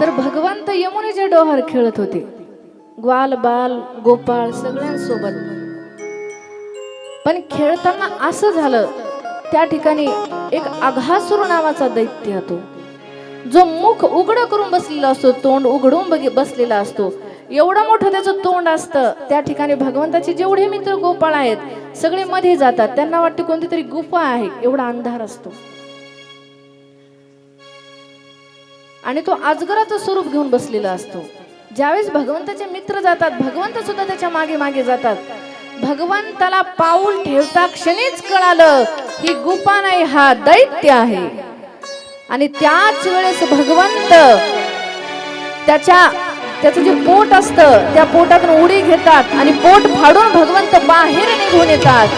तर भगवंत यमुनेचे डोहार खेळत होते ग्वाल बाल गोपाळ सगळ्यांसोबत. पण खेळताना असं झालं त्या ठिकाणी एक अघासुर नावाचा दैत्य होतो. जो मुख उघड करून बसलेला असतो तोंड उघडून बसलेला असतो. एवढं मोठं त्याचं तोंड असतं त्या ठिकाणी भगवंताचे जेवढे मित्र गोपाळ आहेत सगळे मध्ये जातात. त्यांना वाटते कोणती तरी गुफा आहे एवढा अंधार असतो. आणि तो अजगराचं स्वरूप घेऊन बसलेला असतो. ज्यावेळेस भगवंताचे मित्र जातात भगवंत सुद्धा त्याच्यामागे मागे जातात. भगवंताला पाऊल ठेवता क्षणीच कळालं ही गुपा नाही हा दैत्य आहे. आणि त्याच वेळेस भगवंत त्याच्या त्याचं जे पोट असतं त्या पोटातून उडी घेतात आणि पोट फाडून भगवंत बाहेर निघून येतात.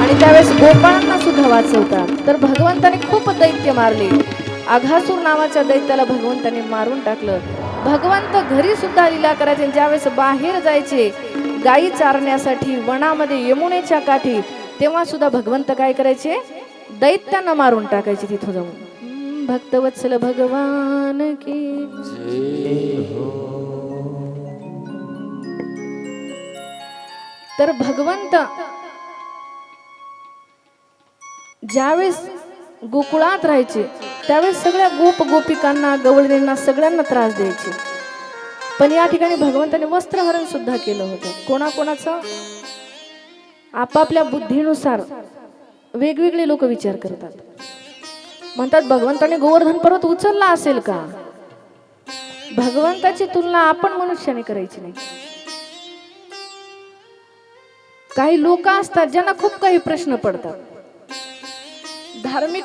आणि त्यावेळेस गोपाळांना सुद्धा वाचवतात. तर भगवंताने खूप दैत्य मारले. आघासूर नावाच्या दैत्याला भगवंताने मारून टाकलं. भगवंत घरी सुद्धा लीला करायचे आणि ज्यावेळेस बाहेर जायचे गायी चारण्यासाठी वनामध्ये यमुनेच्या काठी तेव्हा सुद्धा भगवंत काय करायचे? दैत्यांना मारून टाकायचे तिथं जाऊन. भक्तवत्सल भगवान की तर भगवंत ज्यावेळेस गोकुळात राहायचे त्यावेळेस सगळ्या गोप गोपिकांना गवळणींना सगळ्यांना त्रास द्यायचे. पण या ठिकाणी भगवंताने वस्त्रहरण सुद्धा केलं होतं. कोणाकोणाचं? आपापल्या बुद्धीनुसार वेगवेगळे लोक विचार करतात. म्हणतात भगवंताने गोवर्धन पर्वत उचलला असेल का? भगवंताची तुलना आपण मनुष्याने करायची नाही. काही लोक असतात ज्यांना खूप काही प्रश्न पडतात. धार्मिक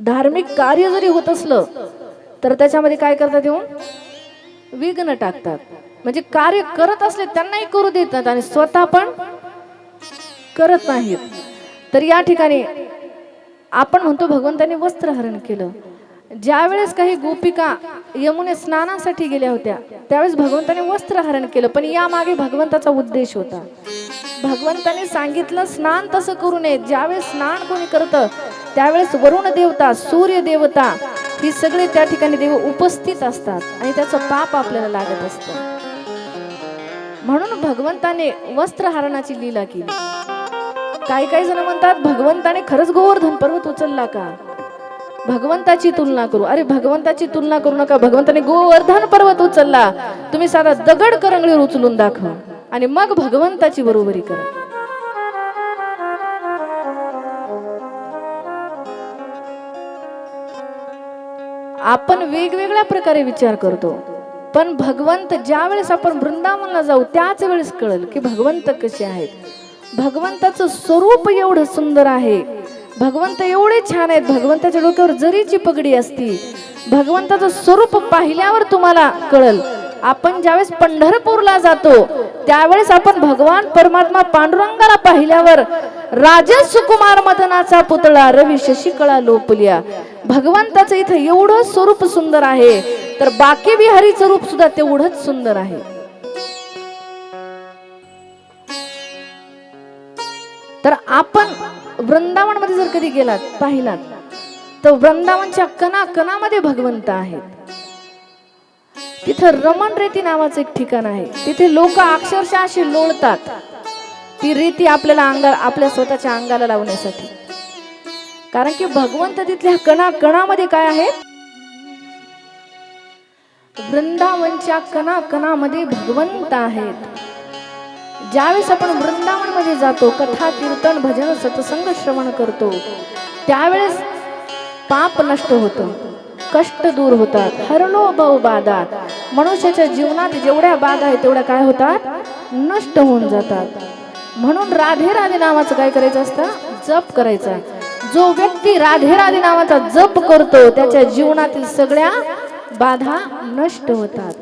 धार्मिक कार्य जरी होत असलं तर त्याच्यामध्ये काय करतात येऊन? विघ्न टाकतात. म्हणजे कार्य करत असले त्यांनाही करू देत नाहीत आणि स्वतः पण करत नाहीत. तर या ठिकाणी आपण म्हणतो भगवंताने वस्त्रहरण केलं. ज्यावेळेस काही गोपिका यमुने स्नानासाठी गेल्या होत्या त्यावेळेस भगवंताने वस्त्रहरण केलं पण यामागे भगवंताचा उद्देश होता. भगवंताने सांगितलं स्नान तसं करू नये. ज्यावेळेस स्नान कोणी करतं त्यावेळेस वरुण देवता सूर्य देवता ही सगळे त्या ठिकाणी देव उपस्थित असतात आणि त्याचं पाप आपल्याला लागत असतं. म्हणून भगवंताने वस्त्रहरणाची लीला केली. काही काही जण म्हणतात भगवंताने खरंच गोवर्धन पर्वत उचलला का? भगवंताची तुलना करू. अरे भगवंताची तुलना करू नका. भगवंताने गोवर्धन पर्वत उचलला. तुम्ही साधा दगड करंगळीवर उचलून दाखवा आणि मग भगवंताची बरोबरी करा. आपण वेगवेगळ्या प्रकारे विचार करतो. पण भगवंत ज्या वेळेस आपण वृंदावनला जाऊ त्याच वेळेस कळेल की भगवंत कसे आहेत. भगवंताचं स्वरूप एवढं सुंदर आहे. भगवंत एवढे छान आहेत. भगवंताच्या डोक्यावर जरीची पगडी असती भगवंताचं स्वरूप पाहिल्यावर तुम्हाला कळल. आपण ज्यावेळेस पंढरपूरला जातो त्यावेळेस आपण भगवान परमात्मा पांडुरंगाला पाहिल्यावर राजा सुकुमार मदनाचा पुतळा रवी शशिकळा लोपल्या. भगवंताचं इथं एवढं स्वरूप सुंदर आहे तर बाकी बिहारीचं रूप सुद्धा तेवढंच सुंदर आहे. तर आपण वृंदावनमध्ये जर कधी गेलात पाहिलात तर वृंदावनच्या कणा कणामध्ये भगवंत आहेत. तिथं रमण रेती नावाचं एक ठिकाण आहे. तिथे लोक अक्षरशः अशी लोळतात. ती रीती आपल्याला अंगा आपल्या स्वतःच्या अंगाला लावण्यासाठी. कारण की भगवंत तिथल्या कणा कणामध्ये काय आहेत? वृंदावनच्या कणा कणामध्ये भगवंत आहेत. ज्यावेळेस आपण वृंदावनमध्ये जातो कथा कीर्तन भजन सत्संग श्रवण करतो त्यावेळेस पाप नष्ट होतं कष्ट दूर होतात हरलो बहु बाधा मनुष्याच्या जीवनात जेवढ्या बाधा आहेत तेवढ्या काय होतात? नष्ट होऊन जातात. म्हणून राधे राधे नावाचं काय करायचं असतं? जप करायचा जो व्यक्ती राधे राधे नावाचा जप करतो त्याच्या जीवनातील सगळ्या बाधा नष्ट होतात.